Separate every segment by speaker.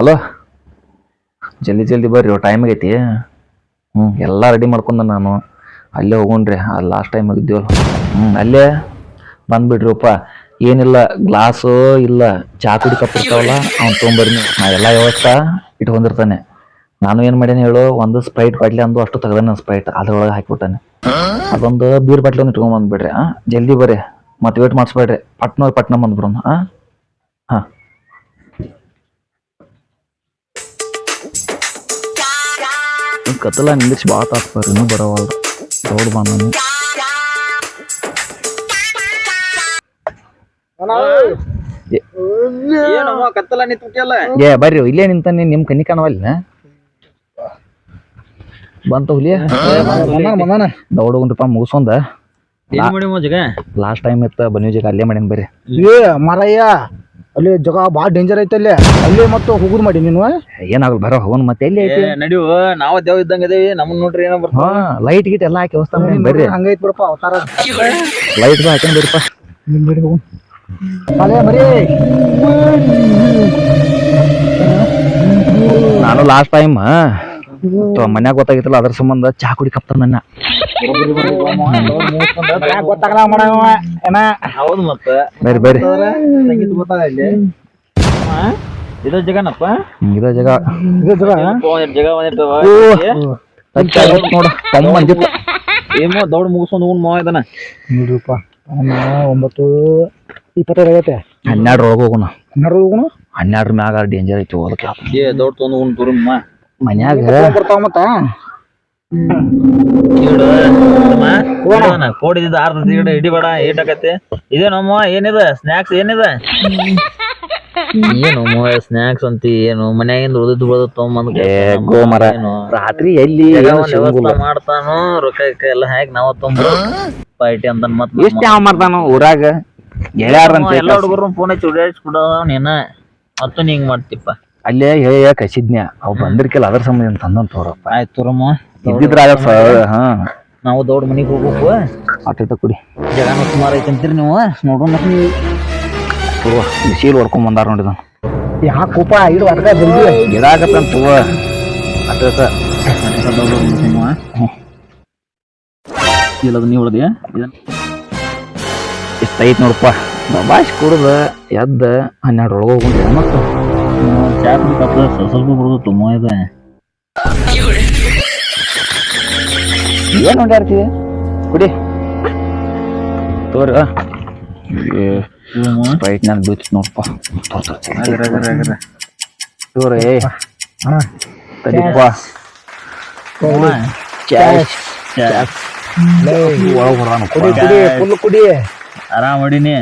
Speaker 1: Hello? ಜಲ್ದಿ ಜಲ್ದಿ ಬರ್ರಿ ಟೈಮ್ ಆಗೈತಿ. ಹ್ಞೂ ಎಲ್ಲ ರೆಡಿ ಮಾಡ್ಕೊಂಡ ನಾನು. ಅಲ್ಲೇ ಹೋಗೋಣ್ರಿ ಲಾಸ್ಟ್ ಟೈಮ್ ಇದ್ದೀವಲ್ಲ ಹ್ಞೂ ಅಲ್ಲೇ ಬಂದ್ಬಿಡ್ರಿಪ್ಪ. ಏನಿಲ್ಲ ಗ್ಲಾಸು ಇಲ್ಲ, ಚಾ ಕುಡಿ ಕಪ್ ಇರ್ತಾವಲ್ಲ, ಅವ್ನು ತೊಗೊಂಬರ್ರಿ ನೀವು. ನಾ ಎಲ್ಲ ವ್ಯವಸ್ಥೆ ಇಟ್ಕೊಂಡಿರ್ತಾನೆ ನಾನು ಏನು ಮಾಡೇನಿ ಹೇಳು, ಒಂದು ಸ್ಪ್ರೈಟ್ ಬಾಟ್ಲಿ ಅಂದು ಅಷ್ಟು ತೆಗ್ದಾನೆ ಸ್ಪ್ರೈಟ್ ಅದ್ರೊಳಗೆ ಹಾಕಿಬಿಟ್ಟಾನೆ. ಅದೊಂದು ಬೀರ್ ಬಾಟ್ಲಿ ಒಂದು ಇಟ್ಕೊಂಡ್ ಬಂದ್ಬಿಡ್ರಿ ಹಾಂ ಜಲ್ದಿ ಬರ್ರಿ ಮತ್ತೆ ವೇಟ್ ಮಾಡಿಸ್ಬೇಡ್ರಿ. ಪಟ್ನ ಪಟ್ನ ಬಂದ್ಬಿಡೋಣ ಹಾಂ ಹಾಂ. ಕತ್ತಲ ನಿಂದಿರ್ಸಿ ಭಾಳ ತಾತ್ಬಾರ ಇನ್ನೂ ಬರೋವಲ್ರು
Speaker 2: ದೊಡ್ಡ ನಿಂತ್ಬಿಟ್ಟಿಯಲ್ಲ
Speaker 1: ಏ ಬರ್ರಿ ಇಲ್ಲೇ ನಿಂತಾನೆ ನಿಮ್ಮ ಕಣ್ಣಿ ಕಾಣವಲ್ಲ ಬಂತ ಹುಲಿ. ದೌಡ್ ಹೋಗ್ರಪ್ಪ ಮುಗಿಸೊಂದ
Speaker 2: ಏನ್ ಮಾಡಿ ಮಜಗ
Speaker 1: ಲಾಸ್ಟ್ ಟೈಮ್ ಇತ್ತ ಬನ್ನಿ ಅಲ್ಲೇ ಮಾಡೇನಿ ಬರ್ರಿ.
Speaker 3: ಏ ಮರಯ್ಯ. ಅಲ್ಲಿ ಜಗ ಭಾಳ ಡೇಂಜರ್ ಐತೆ ಅಲ್ಲಿ. ಅಲ್ಲಿ ಮತ್ತು ಹೋಗುದು ಮಾಡಿ ನೀನು
Speaker 1: ಏನಾಗಲ್ಲ ಬರೋ ಹೋಗೋಣ ಮತ್ತೆ ಎಲ್ಲಿ ಐತಿ?
Speaker 2: ನಾವು ನಾವ ದೇವ್ ಇದ್ದಂಗ ಅದೇವಿ ನಮ್ಮನ್ನ ನೋಡ್ರಿ ಏನೋ
Speaker 1: ಬರ್ತಾ ಲೈಟ್ ಗಿಟ್ ಎಲ್ಲ ಹಾಕಿ ವ್ಯವಸ್ಥೆ ಮಾಡಿ ಬರ್ರಿ.
Speaker 3: ಹಂಗೈತ್ ಬಿಡಪ್ಪ ಅವತಾರ.
Speaker 1: ಲೈಟ್ ಹಾಕೊಂಡ್ ಬಿಡಪ್ಪ
Speaker 3: ನಿಮ್ ಬಿಡಿ ಹೋಗು. ಮರಿ.
Speaker 1: ನಾನು ಲಾಸ್ಟ್ ಟೈಮ್ ಮನ್ಯಾಗ ಗೊತ್ತಾಗಿತ್ತಲ್ಲ ಅದ್ರ ಸಂಬಂಧ ಚಾ ಕುಡಿ ಕಪ್ತ ನನ್ನ.
Speaker 3: ಗೊತ್ತಾಗಲ್ಲ ಮಾಡವ ಏನ?
Speaker 2: ಹೌದು ಮತ್ತ.
Speaker 1: ಬರ್ರಿ ಬರ್ರಿ
Speaker 2: ಸಂಗೀತ ಗೊತ್ತಾಗ ಇಲ್ಲಿ? ಇದ ಜಗನಪ್ಪ?
Speaker 1: ಹ್ಮ್, ಇದ ಜಾಗ.
Speaker 3: ಇದು ಜಗ?
Speaker 2: ಒಂದ್ ಜಗ ಒಂದಿರ್ತವ
Speaker 1: ಟಚ್ ಆಗೈತ್ ನೋಡ ತಮ್ಮ ಬಂದಿತ್ತು.
Speaker 2: ಏಮೋ ದೌಡ್ ಮುಗಿಸ್ಕೊಂಡು ಹೋಗ್ ಮಾವ ಇದನ್ನ?
Speaker 3: ನೋಡ್ರಿಪ್ಪ ಒಂಬತ್ತು ಇಪ್ಪತ್ತೈದು ಆಗೈತೆ.
Speaker 1: ಹನ್ನೆರಡು ಒಳಗೆ ಹೋಗೋಣ.
Speaker 3: ಹನ್ನೆರಡು ಹೋಗೋಣ?
Speaker 1: ಹನ್ನೆರಡು ಮ್ಯಾಗ ಡೇಂಜರ್ ಐತಿ ಓದಕ್ಕೆ
Speaker 2: ಏ ದೌಡ್ ತೊಗೊಂಡ್ ಹೋಗ್ ತುರುಮ್ಮ
Speaker 1: ಮನ್ಯಾಗ.
Speaker 3: ಬರ್ತಾವ ಮತ್ತ?
Speaker 2: ಕೋಡಿದ ಆರ್ದ ಗಿಡ ಹಿಡಿಬೇಡ ಏಟ್ ಆಕತಿ. ಇದೇನಮ್ಮ ಏನಿದೆ? ಸ್ನಾಕ್ಸ್ ಏನಿದೆ? ಏನು ಸ್ನಾಕ್ಸ್ ಅಂತ ಏನು? ಮನ್ಯಾಗಿಂದ ಉಳಿದು ಬಳ್ದು ತಗೊಂಬಂದ್
Speaker 1: ರಾತ್ರಿ ಎಲ್ಲಿ
Speaker 2: ಮಾಡ್ತಾನೋ ರೊಕ್ಕ ಎಲ್ಲ ಹಾಕಿ ನಾವ ತೊಂಬ. ಪಾರ್ಟಿ ಅಂತ ಮತ್
Speaker 1: ಎಷ್ಟ್ ಯಾವ ಮಾಡ್ತಾನ ಊರಾಗ?
Speaker 2: ಎಲ್ಲ ಹುಡುಗರು ಫೋನ್ ಹಚ್ಚಿ ಓಡಾಡಿಸ್ಬಿಡೋ ನೀನ. ಮತ್ತು ನೀ ಹಿಂಗ್ ಮಾಡ್ತಿಪ್ಪ.
Speaker 1: ಅಲ್ಲೇ ಹೇ ಕಸಿದ್ನ್ಯ ಅವ್ ಬಂದಿರ್ಕಿಲ್ಲ ಅದ್ರ ಸಂಬಂಧ ತಂದನ್ ತೋರಪ್ಪ
Speaker 2: ಆಯ್ತು ರಮ್ಮ
Speaker 1: ಇದ್ದಿದ್ರ ಹಾ.
Speaker 2: ನಾವು ದೌಡ್ ಮನೆಗೆ ಹೋಗ್ಬೇಕು.
Speaker 1: ಆಟ ಕುಡಿ.
Speaker 2: ಜಗನ ಸುಮಾರು ಐತಿ ಅಂತೀರಿ ನೀವು. ನೋಡೋಣ
Speaker 1: ಬಿಸಿಲ್ ಹೊಡ್ಕೊಂಡ್ ಬಂದಾರ ನೋಡಿದ
Speaker 3: ಯಾಕಪ್ಪ ಇಡು ಅಡ್ಕ ಬಂದು
Speaker 1: ಗಿಡಾಕತ್ತಂತ ತಗೋ. ಆಟೈತ
Speaker 2: ಇಲ್ಲದ ನೀ ಹೊಡೆದಿ
Speaker 1: ಇಷ್ಟ ಐತ್ ನೋಡಪ್ಪ. ದಬಾಶ್ ಕುಡ್ದ ಎದ್ದ ಹನ್ನೆರಡು ಒಳಗೆ ಹೋಗ್ಕೊಂಡ್ರಿ ಮತ್ತ
Speaker 2: ಚಾಟ್ ಕಪ್ಪ ಸ್ವಲ್ಪ ಬರೋದು ತುಂಬ ಇದೆ.
Speaker 1: ಏನ್ ಹೊಂಡ್ಯಾರ್ತೀವಿ ಕುಡಿ. ತೋರಿ ಸ್ಪ್ರೈಟ್ ನಾನು ಬೀಳ್ತಿ ನೋಡಪ್ಪ ತೋರಿ
Speaker 3: ಅಣ್ಣ
Speaker 1: ತಡಿಪ್ಪ. ಕ್ಯಾಶ್ ಕ್ಯಾಶ್ ಒಳಗೆ
Speaker 3: ಕುಡಿ ಕುಡಿ ಫುಲ್ ಕುಡಿ.
Speaker 2: ಆರಾಮ್ ಹೊಡಿನಿ.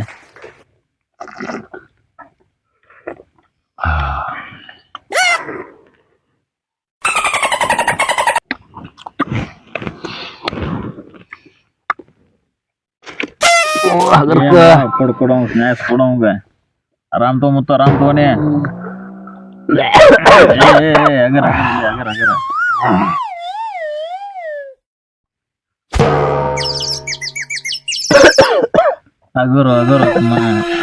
Speaker 2: ಕೊಡು ಕೊಡು ಸ್ನ್ಯಾಕ್ಸ್ ಕೊಡು ಅವಂಗ ಆರಾಮ್ ತಗೊಂಬತ್ತು ಆರಾಮ್ ತಗೋನಿ ಏ, ಏ, ಏ, ಅಗರ ಅಗರ ಅಗರ ಅಗರು ಅಗರು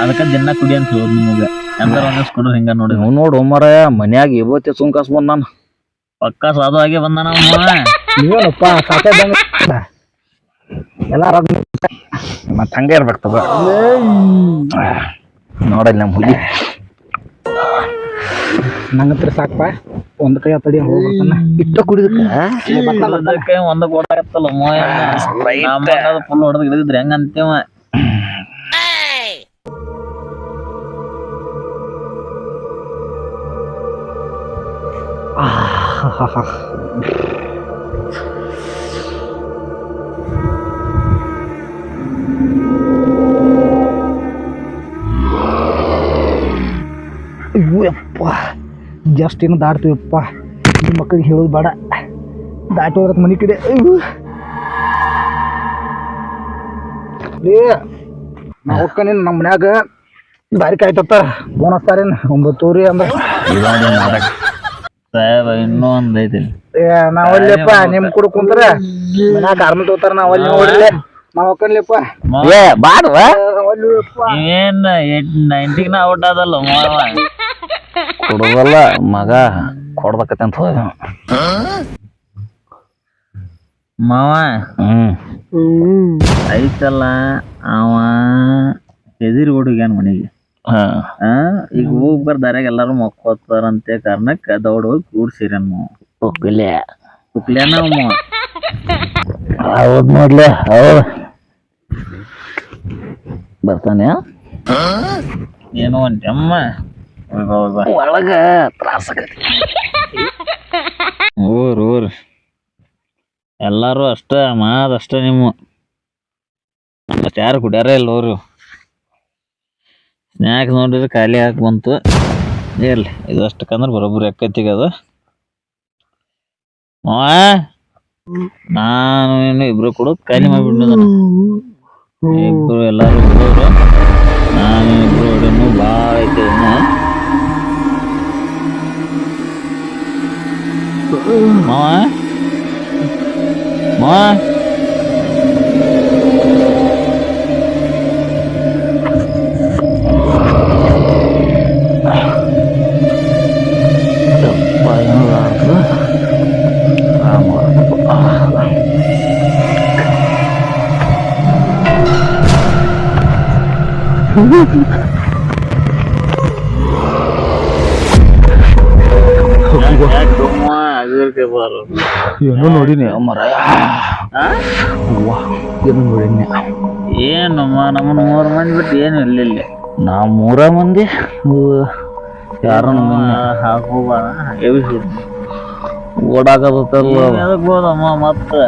Speaker 2: ಅದಕ್ಕ ದಿನ ಕುಡಿ ಅಂತ ಹೇಳೋದು ನಿಮಗೆ ಎಂತಾರ ಒಂದಷ್ಟು ಕೊಡ್ರಿ ಹಿಂಗ ನೋಡಿ.
Speaker 1: ನೋಡು ಮರ ಮನ್ಯಾಗ ಇವತ್ತೆ ಸುಂಕಾಸ್ ನಾನು.
Speaker 2: ಪಕ್ಕ ಸಾಧು ಆಗಿ ಬಂದ
Speaker 3: ನೀವೇನಪ್ಪ ಸಾಕಾಯ್ದಂಗ ಎಲ್ಲ ಆರಾಮ್.
Speaker 1: ಮತ್ ಹಂಗೆ ಇರ್ಬೇಕು ತಗೋ. ನೋಡಲ್ಲ ನಮ್ಮ ಹುಲಿ.
Speaker 3: ನಂಗತ್ರ ಸಾಕಪ್ಪ ಒಂದ್ ಕೈ ತಡಿ ಹೋಗ್ಬರ್ತಾನ
Speaker 1: ಇಟ್ಟ ಕುಡಿದಕ್ಕ?
Speaker 2: ಅದಕ್ಕೆ ಆಗತ್ತಲ್ಲ ಮೋಯ ಫುಲ್ ಹೊಡೆದ್ ಹಿಡಿದಿದ್ರಿ ಹೆಂಗ ಅಂತೇವ?
Speaker 3: ಅಯ್ಯೋ ಯಪ್ಪ ಜಸ್ಟ್ ಏನು ದಾಟ್ತೀವಪ್ಪ ನಿಮ್ಮ ಮಕ್ಕಳಿಗೆ ಹೇಳೋದು ಬೇಡ. ದಾಟಿ ಹೋದ್ರ ಮನೆ ಕಡೆ. ಅಯ್ಯೋ. ಏ ನಾ ಹೋಗ್ಕನೇನು ನಮ್ಮ ಮನ್ಯಾಗ. ದಾರಿ ಕಾಯ್ತತ್ತ. ಬೋನಸ್ತಾರೇನು ಒಂಬತ್ತೂರಿ ಅಂದ್ರೆ
Speaker 2: ಸಾಹೇಬ ಇನ್ನೂ ಒಂದ್ ಐತಿ
Speaker 3: ಏ ನಾವಲ್ಲಪ್ಪ ನಿಮ್ ಕೂಡ ಕುಂತ್ರ. ಮನ್ಯಾಗ ಆರ್ಮಿ ತಗೋತಾರ ನಾವಲ್ಲಿ ನೋಡ್ರಿ ನಾವ್ ಹೋಗ್ಕನ್ಲಿಪ್ಪ
Speaker 1: ಏ ಬಾಡ್ವ
Speaker 3: ನಾವಲ್ಲಿಪ್ಪ
Speaker 2: ಇವೇನ್ ನೈಂಟಿಗ್ ನಾ ಔಟ್ ಆದಲ್ಲ ಮಾವ?
Speaker 1: ಕೊಡೋದಲ್ಲ ಮಗ ಕೊಡ್ಬೇಕತ್ತೆ ಅಂತ ಹೋದ
Speaker 2: ಮಾವ?
Speaker 1: ಹ್ಮ್.
Speaker 2: ಐತಲ್ಲ ಅವ ಎದಿರು ಹುಡುಗ್ಯಾನ ಮನೆಗೆ? ಆ ಈಗ ಹೋಗ್ ಬರ್ದಾರ್ಯಾಗ ಎಲ್ಲಾರು ಮಕ್ಕೋತಾರಂತೆ ಕಾರಣಕ್ಕೆ ದೌಡ್ ಹೋಗಿ ಕೂಡ್ಸಿರನ್ ಮಾವ.
Speaker 1: ಹೋಗಿಲ್ಲ
Speaker 2: ಕುಕ್ಲೇನ ಮಾವ.
Speaker 1: ಹೌದ್ ನೋಡ್ಲೆ ಹೌದು. ಬರ್ತಾನೆ?
Speaker 2: ಏನೋ ಅಂಟಮ್ಮ.
Speaker 1: ಒಳಗ ತ್ರಾಸ
Speaker 2: ಊರ್ ಊರ್. ಎಲ್ಲಾರು ಅಷ್ಟ ಮಾದಷ್ಟ ಅಷ್ಟ ನಿಮ್ಮ. ಮತ್ತೆ ಯಾರು ಕುಡ್ಯಾರ ಇಲ್ಲ ಅವ್ರು ಸ್ನ್ಯಾಕ್ಸ್ ನೋಡಿದ್ರೆ ಖಾಲಿ ಹಾಕಿ ಬಂತು. ಇರಲಿ, ಇದು ಅಷ್ಟಕ್ಕಂದ್ರೆ ಬರೋಬ್ಬರಿ ಅಕ್ಕತ್ತಿಗೆ ಅದು. ನಾನು ಇನ್ನು ಇಬ್ರು ಕೂಡ ಖಾಲಿ ಮಾಡಿಬಿಟ್ಟು ಇಬ್ರು ಎಲ್ಲಾರು ಬಿಡೋರು ನಾನು ಇಬ್ರು ಹೊಡೆನು ಭಾಳ ಐತೆ ಮಾವ ಮಾವ.
Speaker 1: ಏನೋ ನೋಡಿನಿ. ಮರ ಏನೋ ನೋಡಿನಿ
Speaker 2: ಏನಮ್ಮ ನಮ್ಮನ್ನ ಮೂರು ಮಂದಿ ಬಿಟ್ಟು ಏನು ಇಲ್ಲ ಇಲ್ಲಿ.
Speaker 1: ನಾ ಮೂರ ಮಂದಿ ಯಾರು
Speaker 2: ಹಾಕೋಬಾರ
Speaker 1: ಓಡಾಕತ್ತಲ್ಲ
Speaker 2: ಮತ್ತೆ?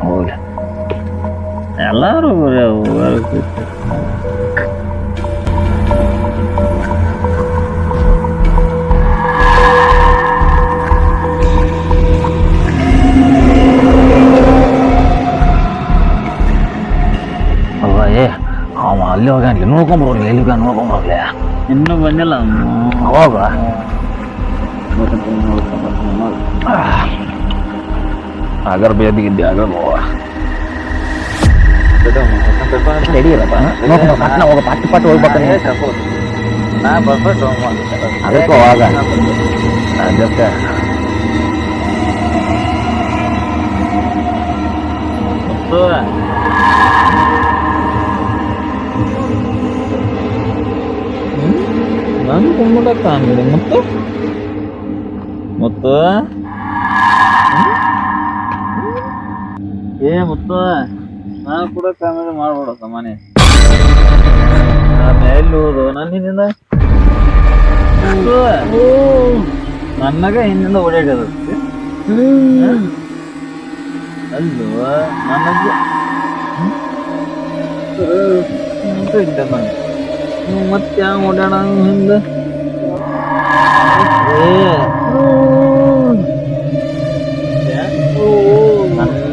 Speaker 1: ಹೋಗ್ಲಿ
Speaker 2: ಎಲ್ಲಾರು ಬರೀ ಅವು
Speaker 1: ಅಲ್ಲಿ ಹೋಗ್ಯಾನ್ಲಿ ನೋಡ್ಕೊಂಬರೋಲ್ಲ ಎಲ್ಲಿ ಹೋಗ್ಯಾನ ನೋಡ್ಕೊಂಬರೋಲ್ಲ
Speaker 2: ಇನ್ನೂ ಬಂದಿಲ್ಲ ಹೋಗ
Speaker 1: ಅವಾಗ ಆಗರ್ ಬೇದಿಗಿದ್ದೆ ಅಗರ್ ನಡೀರಪ್ಪ ನೋಡ್ಕೊಂಡು ಪಟ್ನ ಹೋಗ ಪಟ್ಟು ಪಟ್ಟು ಹೋಗ್ಬೇಕಾನೆ
Speaker 2: ನಾ ಬರ್ಬೇಕು
Speaker 1: ಅದಕ್ಕೆ ಅವಾಗ ಅದಕ್ಕೆ
Speaker 2: ಮತ್ತು ನಾನು ಕುಂಬಳಕ್ಕ ಅಂಗಡಿ ಮತ್ತು ಮತ್ತು ಏ ಮುತ್ತು ನಾನು ಕೂಡ ಕಾಮಿಡಿ ಮಾಡ್ಬೇಡ ನಾನು ಎಲ್ಲಿ ಹೋದು? ನನ್ನ ಹಿಂದಿಂದ? ನನ್ನಗ ಹಿಂದಿಂದ ಓಡಾಡೋದು ಅಲ್ವ ನನಗೆ ಇದ್ದೆ ನಾನು? ನೀವು ಮತ್ತೆ ಯಾವ ಓಡಾಡ ಹಿಂದೆ?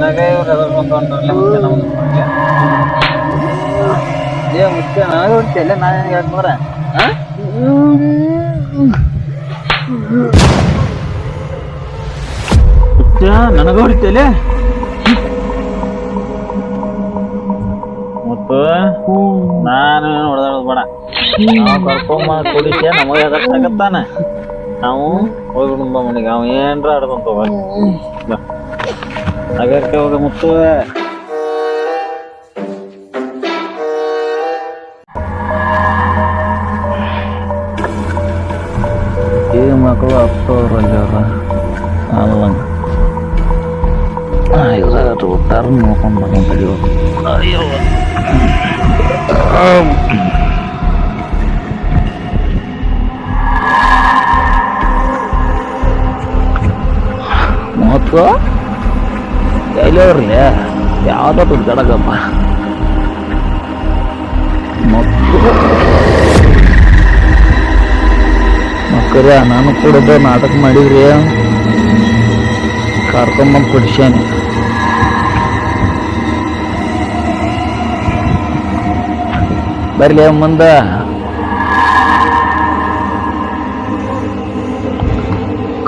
Speaker 2: ನನಗ ಇವ್ರು ಎದ್ರ ಮತ್ತೆ ನಮ್ಮ ಏ, ಮುಚ್ಚ ನನಗೆ ನಾನು ನಿನಗೆ ಹೇಳ್ಕೊಂಡ್ರೆ ಮುಚ್ಚ, ನನಗೆ ಹೊಡಿತಿಯಲ್ಲ ಮತ್ತು ನಾನು ಹೊಡೆದಾಡೋದು ಬೇಡ. ನಾವು ಕರ್ಕೊಂಬ ಕುಡಿಸಿ, ನಮಗೆ ಎದರ್ಸಾಕತ್ತಾನ ನಾವು ಹೋಗ್ಬಿಡುಂಬ ಮನೆಗೆ ಅವ ಏನ್ರ ಆಡ್ಕೊಂತ ಹೋಗ. ಅಗರ್ಕೆ ಹೋಗ ಮುತ್ತು
Speaker 1: ಈ ಮಕ್ಕಳು ಹತ್ತೋರಲ್ಲಿ ಅವ್ರ ಅಲ್ಲ ಇವ್ರಾಗ ಊಟಾರ ನೋಡ್ಕೊಂಡು ಬಂದು ತಡಿಯೋ ಅಯ್ಯೋ ಮತ್ತು ಎಲ್ಲಿ ಯಾವುದೋ ಮತ್ತು ಮಕ್ಕಳ. ನಾನು ಕೂಡ ನಾಟಕ ಮಾಡಿದ್ರಿ ಕರ್ಕೊಂಬಂದು ಕೊಡ್ಸ್ಯಾನೆ ಬರ್ಲಿ ಮುಂದ.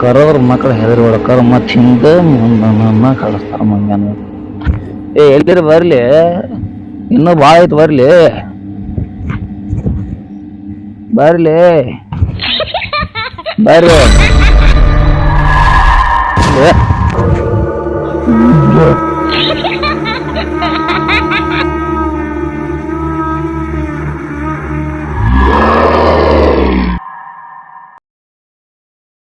Speaker 1: ಕರೋದ್ರ ಮಕ್ಕಳು ಹೆದರಿ ಹೊಡ್ಕರ ಮತ್ತೆ ಹಿಂದೆ ಮುಂದೆ ಕಳಿಸ್ತಾರ ಮಂಗ್ಯಾನ. ಏ, ಎಲ್ಲಿರ ಬರ್ಲಿ? ಇನ್ನೂ ಭಾಳ ಐತಿ ಬರ್ಲಿ. ಬರ್ಲಿ. ಬರ್ರಿ.